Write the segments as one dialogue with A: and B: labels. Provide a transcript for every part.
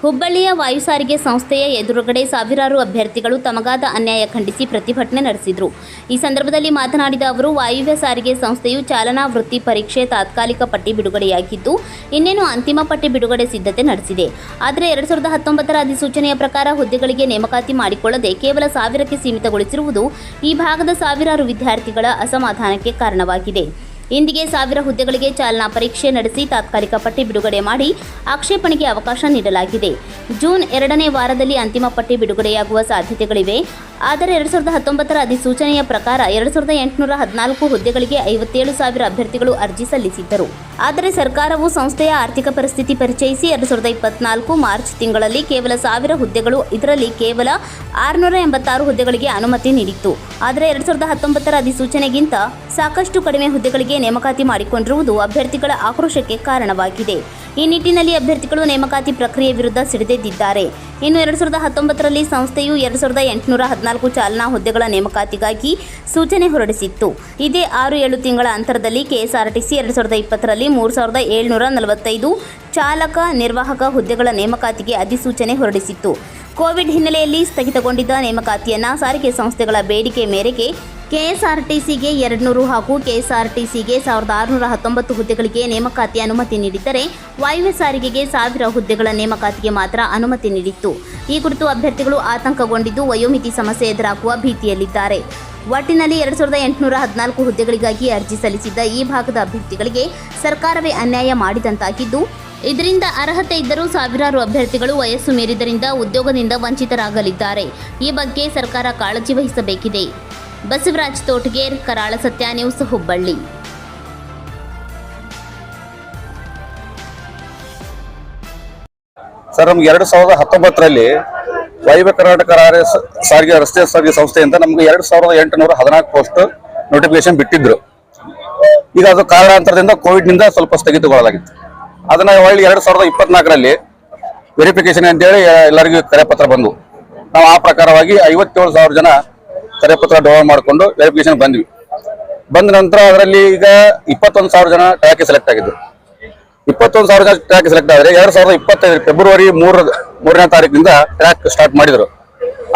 A: ಹುಬ್ಬಳ್ಳಿಯ ವಾಯು ಸಾರಿಗೆ ಸಂಸ್ಥೆಯ ಎದುರುಗಡೆ ಸಾವಿರಾರು ಅಭ್ಯರ್ಥಿಗಳು ತಮಗಾದ ಅನ್ಯಾಯ ಖಂಡಿಸಿ ಪ್ರತಿಭಟನೆ ನಡೆಸಿದರು. ಈ ಸಂದರ್ಭದಲ್ಲಿ ಮಾತನಾಡಿದ ಅವರು, ವಾಯುವ್ಯ ಸಾರಿಗೆ ಸಂಸ್ಥೆಯು ಚಾಲನಾ ವೃತ್ತಿ ಪರೀಕ್ಷೆ ತಾತ್ಕಾಲಿಕ ಪಟ್ಟಿ ಬಿಡುಗಡೆಯಾಗಿದ್ದು ಇನ್ನೇನು ಅಂತಿಮ ಪಟ್ಟಿ ಬಿಡುಗಡೆ ಸಿದ್ಧತೆ ನಡೆಸಿದೆ. ಆದರೆ ಎರಡು ಸಾವಿರದ ಹತ್ತೊಂಬತ್ತರ ಅಧಿಸೂಚನೆಯ ಪ್ರಕಾರ ಹುದ್ದೆಗಳಿಗೆ ನೇಮಕಾತಿ ಮಾಡಿಕೊಳ್ಳದೆ ಕೇವಲ ಸಾವಿರಕ್ಕೆ ಸೀಮಿತಗೊಳಿಸಿರುವುದು ಈ ಭಾಗದ ಸಾವಿರಾರು ವಿದ್ಯಾರ್ಥಿಗಳ ಅಸಮಾಧಾನಕ್ಕೆ ಕಾರಣವಾಗಿದೆ. ಇಂದಿಗೆ ಸಾವಿರ ಹುದ್ದೆಗಳಿಗೆ ಚಾಲನಾ ಪರೀಕ್ಷೆ ನಡೆಸಿ ತಾತ್ಕಾಲಿಕ ಪಟ್ಟಿ ಬಿಡುಗಡೆ ಮಾಡಿ ಆಕ್ಷೇಪಣೆಗೆ ಅವಕಾಶ ನೀಡಲಾಗಿದೆ. ಜೂನ್ ಎರಡನೇ ವಾರದಲ್ಲಿ ಅಂತಿಮ ಪಟ್ಟಿ ಬಿಡುಗಡೆಯಾಗುವ ಸಾಧ್ಯತೆಗಳಿವೆ. ಆದರೆ ಎರಡು ಸಾವಿರದ ಹತ್ತೊಂಬತ್ತರ ಅಧಿಸೂಚನೆಯ ಪ್ರಕಾರ ಎರಡು ಸಾವಿರದ ಎಂಟುನೂರ ಹದಿನಾಲ್ಕು ಹುದ್ದೆಗಳಿಗೆ ಐವತ್ತೇಳು ಸಾವಿರ ಅಭ್ಯರ್ಥಿಗಳು ಅರ್ಜಿ ಸಲ್ಲಿಸಿದ್ದರು. ಆದರೆ ಸರ್ಕಾರವು ಸಂಸ್ಥೆಯ ಆರ್ಥಿಕ ಪರಿಸ್ಥಿತಿ ಪರಿಚಯಿಸಿ ಎರಡು ಸಾವಿರದ ಇಪ್ಪತ್ನಾಲ್ಕು ಮಾರ್ಚ್ ತಿಂಗಳಲ್ಲಿ ಕೇವಲ ಸಾವಿರ ಹುದ್ದೆಗಳು, ಇದರಲ್ಲಿ ಕೇವಲ ಆರುನೂರ ಎಂಬತ್ತಾರು ಹುದ್ದೆಗಳಿಗೆ ಅನುಮತಿ ನೀಡಿತ್ತು. ಆದರೆ ಎರಡು ಸಾವಿರದ ಹತ್ತೊಂಬತ್ತರ ಅಧಿಸೂಚನೆಗಿಂತ ಸಾಕಷ್ಟು ಕಡಿಮೆ ಹುದ್ದೆಗಳಿಗೆ ನೇಮಕಾತಿ ಮಾಡಿಕೊಂಡಿರುವುದು ಅಭ್ಯರ್ಥಿಗಳ ಆಕ್ರೋಶಕ್ಕೆ ಕಾರಣವಾಗಿದೆ. ಈ ನಿಟ್ಟಿನಲ್ಲಿ ಅಭ್ಯರ್ಥಿಗಳು ನೇಮಕಾತಿ ಪ್ರಕ್ರಿಯೆ ವಿರುದ್ಧ ಸಿಡಿದೆದ್ದಿದ್ದಾರೆ. ಇನ್ನು ಎರಡು ಸಾವಿರದ ಹತ್ತೊಂಬತ್ತರಲ್ಲಿ ಸಂಸ್ಥೆಯು ಎರಡು ಸಾವಿರದ ಎಂಟುನೂರ ಹದಿನಾಲ್ಕು ಚಾಲನಾ ಹುದ್ದೆಗಳ ನೇಮಕಾತಿಗಾಗಿ ಸೂಚನೆ ಹೊರಡಿಸಿತ್ತು. ಇದೇ ಆರು ಏಳು ತಿಂಗಳ ಅಂತರದಲ್ಲಿ ಕೆಎಸ್ಆರ್ಟಿಸಿ ಎರಡು ಸಾವಿರದ ಇಪ್ಪತ್ತರಲ್ಲಿ ಮೂರು ಸಾವಿರದ ಏಳ್ನೂರ ನಲವತ್ತೈದು ಚಾಲಕ ನಿರ್ವಾಹಕ ಹುದ್ದೆಗಳ ನೇಮಕಾತಿಗೆ ಅಧಿಸೂಚನೆ ಹೊರಡಿಸಿತ್ತು. ಕೋವಿಡ್ ಹಿನ್ನೆಲೆಯಲ್ಲಿ ಸ್ಥಗಿತಗೊಂಡಿದ್ದ ನೇಮಕಾತಿಯನ್ನು ಸಾರಿಗೆ ಸಂಸ್ಥೆಗಳ ಬೇಡಿಕೆ ಮೇರೆಗೆ ಕೆಎಸ್ಆರ್ಟಿಸಿಗೆ ಎರಡುನೂರು ಹಾಗೂ ಕೆಎಸ್ಆರ್ಟಿಸಿಗೆ ಸಾವಿರದ ಆರುನೂರ ಹತ್ತೊಂಬತ್ತು ಹುದ್ದೆಗಳಿಗೆ ನೇಮಕಾತಿ ಅನುಮತಿ ನೀಡಿದ್ದರೆ ವಾಯುವ್ಯ ಸಾರಿಗೆಗೆ ಸಾವಿರ ಹುದ್ದೆಗಳ ನೇಮಕಾತಿಗೆ ಮಾತ್ರ ಅನುಮತಿ ನೀಡಿತ್ತು. ಈ ಕುರಿತು ಅಭ್ಯರ್ಥಿಗಳು ಆತಂಕಗೊಂಡಿದ್ದು ವಯೋಮಿತಿ ಸಮಸ್ಯೆ ಎದುರಾಗುವ ಭೀತಿಯಲ್ಲಿದ್ದಾರೆ. ಒಟ್ಟಿನಲ್ಲಿ ಎರಡು ಸಾವಿರದ ಎಂಟುನೂರ ಹದಿನಾಲ್ಕು ಹುದ್ದೆಗಳಿಗಾಗಿ ಅರ್ಜಿ ಸಲ್ಲಿಸಿದ್ದ ಈ ಭಾಗದ ಅಭ್ಯರ್ಥಿಗಳಿಗೆ ಸರ್ಕಾರವೇ ಅನ್ಯಾಯ ಮಾಡಿದಂತಾಗಿದ್ದು, ಇದರಿಂದ ಅರ್ಹತೆ ಇದ್ದರೂ ಸಾವಿರಾರು ಅಭ್ಯರ್ಥಿಗಳು ವಯಸ್ಸು ಮೀರಿದ್ದರಿಂದ ಉದ್ಯೋಗದಿಂದ ವಂಚಿತರಾಗಲಿದ್ದಾರೆ. ಈ ಬಗ್ಗೆ ಸರ್ಕಾರ ಕಾಳಜಿ ವಹಿಸಬೇಕಿದೆ. ಬಸವರಾಜ್ ತೋಟಗೇರ್, ಕರಾಳ ಸತ್ಯ ನ್ಯೂಸ್, ಹುಬ್ಬಳ್ಳಿ.
B: ಸರ್, ನಮ್ಗೆ ಎರಡು ಸಾವಿರದ ಹತ್ತೊಂಬತ್ತರಲ್ಲಿ ವಾಯುವ್ಯ ಕರ್ನಾಟಕ ಸಾರಿಗೆ ರಸ್ತೆ ಸಾರಿಗೆ ಸಂಸ್ಥೆಯಿಂದ ನಮ್ಗೆ ಎರಡು ಸಾವಿರದ ಎಂಟುನೂರ ಹದಿನಾಲ್ಕು ಪೋಸ್ಟ್ ನೋಟಿಫಿಕೇಶನ್ ಬಿಟ್ಟಿದ್ರು. ಈಗ ಅದು ಕಾರಣಾಂತರದಿಂದ ಕೋವಿಡ್ನಿಂದ ಸ್ವಲ್ಪ ಸ್ಥಗಿತಗೊಳ್ಳಲಾಗಿತ್ತು. ಅದನ್ನ ಒಳ್ಳೆ ಎರಡು ಸಾವಿರದ ಇಪ್ಪತ್ನಾಲ್ಕರಲ್ಲಿ ವೆರಿಫಿಕೇಶನ್ ಅಂತೇಳಿ ಎಲ್ಲರಿಗೂ ಕರೆಪತ್ರ ಬಂದು, ನಾವು ಆ ಪ್ರಕಾರವಾಗಿ ಐವತ್ತೇಳು ಸಾವಿರ ಜನ ಕರೆಪತ್ರ ಡೌನ್ ಮಾಡಿಕೊಂಡು ವೆರಿಫಿಕೇಶನ್ ಬಂದ್ವಿ. ಬಂದ ನಂತರ ಅದರಲ್ಲಿ ಈಗ ಇಪ್ಪತ್ತೊಂದು ಸಾವಿರ ಜನ ಟ್ರ್ಯಾಕ್ ಸೆಲೆಕ್ಟ್ ಆಗಿದ್ರು. ಇಪ್ಪತ್ತೊಂದು ಸಾವಿರ ಜನ ಟ್ರ್ಯಾಕ್ ಸೆಲೆಕ್ಟ್ ಆದರೆ ಎರಡು ಸಾವಿರದ ಇಪ್ಪತ್ತೈದು ಫೆಬ್ರವರಿ ಮೂರ ಮೂರನೇ ತಾರೀಕಿನಿಂದ ಟ್ರ್ಯಾಕ್ ಸ್ಟಾರ್ಟ್ ಮಾಡಿದ್ರು.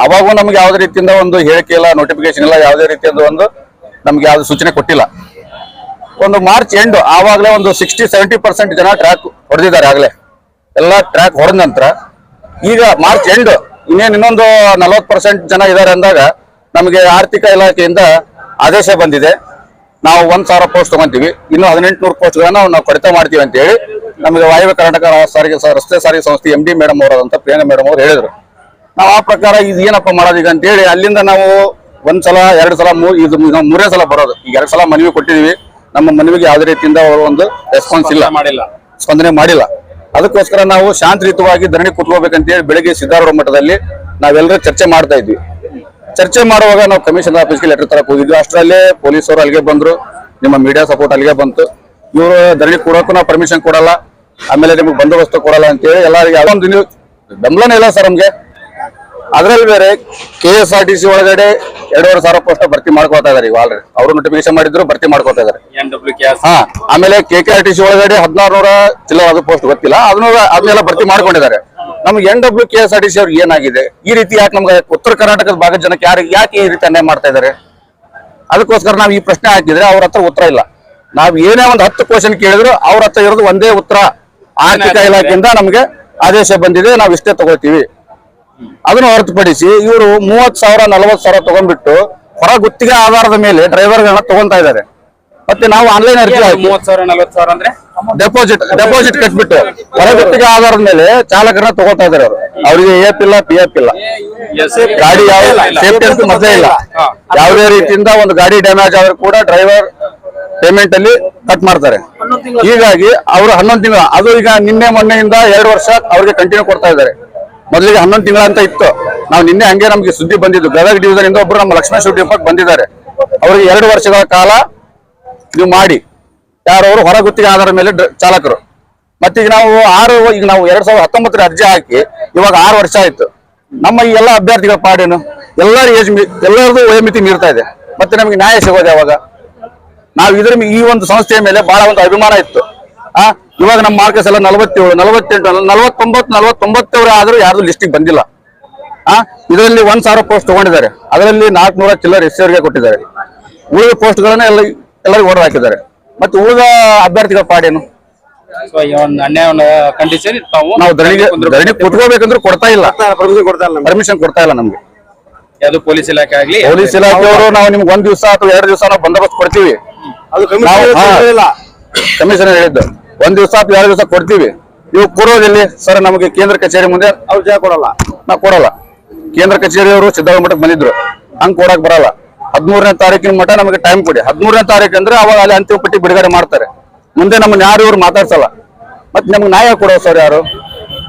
B: ಅವಾಗೂ ನಮ್ಗೆ ಯಾವುದೇ ರೀತಿಯಿಂದ ಒಂದು ಹೇಳಿಕೆ ಇಲ್ಲ ನೋಟಿಫಿಕೇಶನ್ ಇಲ್ಲ, ಯಾವುದೇ ರೀತಿಯಿಂದ ಒಂದು ನಮ್ಗೆ ಯಾವ್ದು ಸೂಚನೆ ಕೊಟ್ಟಿಲ್ಲ. ಒಂದು ಮಾರ್ಚ್ ಎಂಡ್ ಆವಾಗಲೇ ಒಂದು ಸಿಕ್ಸ್ಟಿ ಸೆವೆಂಟಿ ಪರ್ಸೆಂಟ್ ಜನ ಟ್ರ್ಯಾಕ್ ಹೊಡೆದಿದ್ದಾರೆ ಆಗಲೇ. ಎಲ್ಲ ಟ್ರ್ಯಾಕ್ ಹೊಡೆದ ನಂತರ ಈಗ ಮಾರ್ಚ್ ಎಂಡ್ ಇನ್ನೇನು ಇನ್ನೊಂದು ನಲವತ್ತು ಪರ್ಸೆಂಟ್ ಜನ ಇದ್ದಾರೆ ಅಂದಾಗ ನಮಗೆ ಆರ್ಥಿಕ ಇಲಾಖೆಯಿಂದ ಆದೇಶ ಬಂದಿದೆ. ನಾವು ಒಂದ್ ಸಾವಿರ ಪೋಸ್ಟ್ ತಗೊಂತೀವಿ. ಇನ್ನು ಹದಿನೆಂಟುನೂರು ಪೋಸ್ಟ್ಗಳನ್ನ ನಾವು ಕಡಿತ ಮಾಡ್ತೀವಿ ಅಂತ ಹೇಳಿ ನಮಗೆ ವಾಯುವ್ಯ ಕರ್ನಾಟಕ ಸಾರಿಗೆ ರಸ್ತೆ ಸಾರಿಗೆ ಸಂಸ್ಥೆ ಎಂ ಡಿ ಮೇಡಮ್ ಅವರಾದಂತ ಪ್ರಿಯಾಂಕ ಮೇಡಮ್ ಅವರು ಹೇಳಿದ್ರು. ನಾವು ಆ ಪ್ರಕಾರ ಇದು ಏನಪ್ಪ ಮಾಡೋದೀಗ ಅಂತ ಹೇಳಿ ಅಲ್ಲಿಂದ ನಾವು ಒಂದ್ ಸಲ ಎರಡು ಸಲ ಮೂ ಇದು ಮೂರೇ ಸಲ ಬರೋದು. ಈಗ ಎರಡು ಸಲ ಮನವಿ ಕೊಟ್ಟಿದೀವಿ. ನಮ್ಮ ಮನವಿಗೆ ಯಾವುದೇ ರೀತಿಯಿಂದ ಅವರು ಒಂದು ರೆಸ್ಪಾನ್ಸ್ ಇಲ್ಲ.
C: ಮಾಡಿಲ್ಲ.
B: ಸ್ಪಂದನೆ ಮಾಡಿಲ್ಲ. ಅದಕ್ಕೋಸ್ಕರ ನಾವು ಶಾಂತಿಯುತವಾಗಿ ಧರಣಿ ಕುತ್ಕೋಬೇಕಂತ ಹೇಳಿ ಬೆಳಿಗ್ಗೆ ಸಿದ್ದಾರೂಢ ಮಠದಲ್ಲಿ ನಾವೆಲ್ಲರೂ ಚರ್ಚೆ ಮಾಡ್ತಾ ಇದ್ವಿ. ಚರ್ಚೆ ಮಾಡುವಾಗ ನಾವು ಕಮಿಷನ್ ಆಫೀಸ್ಗೆ ಲೆಟರ್ ತರಕ್ ಹೋಗಿದ್ವಿ. ಅಷ್ಟರಲ್ಲೇ ಪೊಲೀಸರು ಅಲ್ಲಿಗೆ ಬಂದ್ರು ನಿಮ್ಮ ಮೀಡಿಯಾ ಸಪೋರ್ಟ್ ಅಲ್ಲಿಗೆ ಬಂತು. ಇವರು ಧರಣಿ ಕೊಡೋಕ್ಕೂ ನಾವು ಪರ್ಮಿಷನ್ ಕೊಡಲ್ಲ ಆಮೇಲೆ ನಿಮಗೆ ಬಂದೋಬಸ್ತು ಕೊಡಲ್ಲ ಅಂತ ಹೇಳಿ ಎಲ್ಲರಿಗೆ ಅದೊಂದು ನೀವು ಬೆಂಬಲನೇ ಇಲ್ಲ ಸರ್ ನಮ್ಗೆ. ಅದ್ರಲ್ಲಿ ಬೇರೆ K S R T C ಒಳಗಡೆ ಎರಡೂವರೆ ಸಾವಿರ ಪೋಸ್ಟ್ ಭರ್ತಿ ಮಾಡ್ಕೊತಾ ಇದಾರೆ ಈಗ ಆಲ್ರೆಡಿ ಅವರು ನೋಟಿಫಿಕೇಶನ್ ಮಾಡಿದ್ರು ಭರ್ತಿ ಮಾಡ್ಕೊತಾ ಇದಾರೆ. ಹಾ ಆಮೇಲೆ K K R T C ಒಳಗಡೆ ಹದಿನಾರು ನೂರ ಚಿಲ್ಲರ ಪೋಸ್ಟ್ ಗೊತ್ತಿಲ್ಲ ಅದನ್ನ ಅದನ್ನೆಲ್ಲ ಭರ್ತಿ ಮಾಡ್ಕೊಂಡಿದ್ದಾರೆ. ನಮ್ಗೆ N W K S R T C ಅವ್ರಿಗೆ ಏನಾಗಿದೆ? ಈ ರೀತಿ ಯಾಕೆ ನಮ್ಗೆ ಉತ್ತರ ಕರ್ನಾಟಕದ ಭಾಗದ ಜನಕ್ಕೆ ಯಾರಿಗೆ ಯಾಕೆ ಈ ರೀತಿ ಅನ್ಯಾಯ ಮಾಡ್ತಾ ಇದ್ದಾರೆ ಅದಕ್ಕೋಸ್ಕರ ನಾವು ಈ ಪ್ರಶ್ನೆ ಹಾಕಿದ್ರೆ ಅವ್ರ ಹತ್ರ ಉತ್ತರ ಇಲ್ಲ. ನಾವ್ ಏನೇ ಒಂದು ಹತ್ತು ಕ್ವಶನ್ ಕೇಳಿದ್ರು ಅವ್ರ ಹತ್ರ ಇರೋದು ಒಂದೇ ಉತ್ತರ. ಆರ್ಥಿಕ ಇಲಾಖೆಯಿಂದ ನಮ್ಗೆ ಆದೇಶ ಬಂದಿದೆ ನಾವು ಇಷ್ಟೇ ತಗೋತೀವಿ ಅದನ್ನು ಹೊರತುಪಡಿಸಿ ಇವರು ಮೂವತ್ ಸಾವಿರ ನಲವತ್ ಸಾವಿರ ತಗೊಂಡ್ಬಿಟ್ಟು ಹೊರ ಗುತ್ತಿಗೆ ಆಧಾರದ ಮೇಲೆ ಡ್ರೈವರ್ಗಳನ್ನ ತಗೊಂತ ಇದ್ದಾರೆ ಮತ್ತೆ ನಾವು ಆನ್ಲೈನ್ ಅರ್ಜಿ
C: ಮೂವತ್ ಸಾವಿರ ನಲ್ವತ್ ಸಾವಿರ ಅಂದ್ರೆ?
B: ಡೆಪಾಸಿಟ್ ಡೆಪಾಸಿಟ್ ಕಟ್ಬಿಟ್ಟು. ಹೊರಗುತ್ತಿಗೆ ಆಧಾರದ ಮೇಲೆ ಚಾಲಕರನ್ನ ತಗೋತಾ ಇದಾರೆ ಅವರು. ಅವರಿಗೆ ಎಫ್ ಇಲ್ಲ ಪಿ ಎಫ್ ಇಲ್ಲ. ಗಾಡಿ ಯಾವ ಸೇಫ್ಟಿ ಅಂತೂ ಮೊದಲೇ ಇಲ್ಲ. ಯಾವುದೇ ರೀತಿಯಿಂದ ಒಂದು ಗಾಡಿ ಡ್ಯಾಮೇಜ್ ಆದ್ರೂ ಕೂಡ ಡ್ರೈವರ್ ಪೇಮೆಂಟ್ ಅಲ್ಲಿ ಕಟ್ ಮಾಡ್ತಾರೆ. ಹೀಗಾಗಿ ಅವರು ಹನ್ನೊಂದು ತಿಂಗಳ ಅದು ಈಗ ನಿನ್ನೆ ಮೊನ್ನೆಯಿಂದ ಎರಡು ವರ್ಷ ಅವ್ರಿಗೆ ಕಂಟಿನ್ಯೂ ಕೊಡ್ತಾ ಇದ್ದಾರೆ. ಮೊದಲಿಗೆ ಹನ್ನೊಂದು ತಿಂಗಳ ಅಂತ ಇತ್ತು. ನಾವು ನಿನ್ನೆ ಹಂಗೆ ನಮ್ಗೆ ಸುದ್ದಿ ಬಂದಿದ್ದು. ಗದಗ ಡಿವಿಷನ್ ಇಂದ ಒಬ್ರು ನಮ್ಮ ಲಕ್ಷ್ಮಣ ಶೆಟ್ಟಿ ಬಂದಿದ್ದಾರೆ. ಅವರಿಗೆ ಎರಡು ವರ್ಷಗಳ ಕಾಲ ನೀವು ಮಾಡಿ. ಯಾರು ಅವರು ಹೊರ ಗುತ್ತಿಗೆ ಆಧಾರದ ಮೇಲೆ ಚಾಲಕರು. ಮತ್ತೀಗ ನಾವು ಆರು, ಈಗ ನಾವು ಎರಡ್ ಸಾವಿರದ ಹತ್ತೊಂಬತ್ತರ ಅರ್ಜಿ ಹಾಕಿ ಇವಾಗ ಆರು ವರ್ಷ ಆಯ್ತು. ನಮ್ಮ ಈ ಎಲ್ಲ ಅಭ್ಯರ್ಥಿಗಳ ಪಾಡೇನು ಎಲ್ಲರ ಏಜ್ ಎಲ್ಲರದು ವಯೋಮಿತಿ ಮೀರ್ತಾ ಇದೆ. ಮತ್ತೆ ನಮಗೆ ನ್ಯಾಯ ಸಿಗೋದು ಯಾವಾಗ? ನಾವು ಇದ್ರ ಈ ಒಂದು ಸಂಸ್ಥೆಯ ಮೇಲೆ ಬಹಳ ಒಂದು ಅಭಿಮಾನ ಇತ್ತು. ಆ, ಇವಾಗ ನಮ್ಮ ಮಾರ್ಕಸ್ ಎಲ್ಲ ನಲವತ್ತೇಳು, ನಲವತ್ತೆಂಟು ನಲವತ್ತೊಂಬತ್ತು ನಲವತ್ತೊಂಬತ್ತೇಳು ಆದರೂ ಯಾರ್ದು ಲಿಸ್ಟಿಗೆ ಬಂದಿಲ್ಲ. ಆ, ಇದರಲ್ಲಿ ಒಂದ್ ಸಾವಿರ ಪೋಸ್ಟ್ ತಗೊಂಡಿದ್ದಾರೆ. ಅದರಲ್ಲಿ ನಾಲ್ಕುನೂರ ಚಿಲ್ಲರ್ ಎಸ್ ಕೊಟ್ಟಿದ್ದಾರೆ. ಉಳಿದ ಪೋಸ್ಟ್ಗಳನ್ನ ಎಲ್ಲ ಎಲ್ಲರಿಗೂ ಓಡರ್ ಹಾಕಿದ್ದಾರೆ. ಮತ್ತೆ ಉಳಿದ ಅಭ್ಯರ್ಥಿಗಳ ಪಾಡೇನು
C: ಸೊ ಈ ಒಂದು ಅನ್ಯಾಯವನ್ನು ಖಂಡಿಸಿ ತಾವು
B: ನಾವು ಧರಣಿಗೆ ಧರಣಿ ಕುತ್ಕೋಬೇಕಂದ್ರೆ ಕೊಡ್ತಾ ಇಲ್ಲ.
D: ಪರ್ಮಿಷನ್ ಕೊಡ್ತಾ ಇಲ್ಲ
B: ಪರ್ಮಿಷನ್ ಕೊಡ್ತಾ ಇಲ್ಲ ನಮ್ಗೆ.
C: ಯಾವುದು ಪೊಲೀಸ್ ಇಲಾಖೆ ಆಗ್ಲಿ
B: ಪೊಲೀಸ್ ಇಲಾಖೆಯವರು ನಾವು ನಿಮ್ಗೆ ಒಂದ್ ದಿವಸ ಅಥವಾ ಎರಡು ದಿವಸ ನಾವು ಬಂದೋಬಸ್ತ್ ಕೊಡ್ತೀವಿ.
D: ಅದು
B: ಕಮಿಷನರ್ ಹೇಳಿದ್ದು ಒಂದ್ ದಿವಸ ಅಥವಾ ಎರಡು ದಿವಸ ಕೊಡ್ತೀವಿ. ನೀವು ಕೊಡೋದಿಲ್ಲಿ ಸರ್ ನಮಗೆ ಕೇಂದ್ರ ಕಚೇರಿ ಮುಂದೆ
D: ಅವ್ರು ಜಾಗ ಕೊಡಲ್ಲ.
B: ನಾವು ಕೊಡಲ್ಲ. ಕೇಂದ್ರ ಕಚೇರಿಯವರು ಸಿದ್ದರಾಮಯ್ಯ ಮಠಕ್ಕೆ ಬಂದಿದ್ರು. ಹಂಗ್ ಕೊಡಕ್ ಬರಲ್ಲ. ಹದಿಮೂರನೇ ತಾರೀಕಿನ ಮಠ ನಮಗೆ ಟೈಮ್ ಕೊಡಿ. ಹದಿಮೂರನೇ ತಾರೀಕು ಅಂದ್ರೆ ಅವಾಗ ಅಲ್ಲಿ ಅಂತಿಮ ಪಟ್ಟಿ ಬಿಡುಗಡೆ ಮಾಡ್ತಾರೆ. ಮುಂದೆ ನಮ್ಮನ್ನ ಯಾರು ಇವ್ರು ಮಾತಾಡ್ಸಲ್ಲ. ಮತ್ತೆ ನಮ್ಗೆ ನ್ಯಾಯ ಕೊಡೋ ಸರ್ ಯಾರು?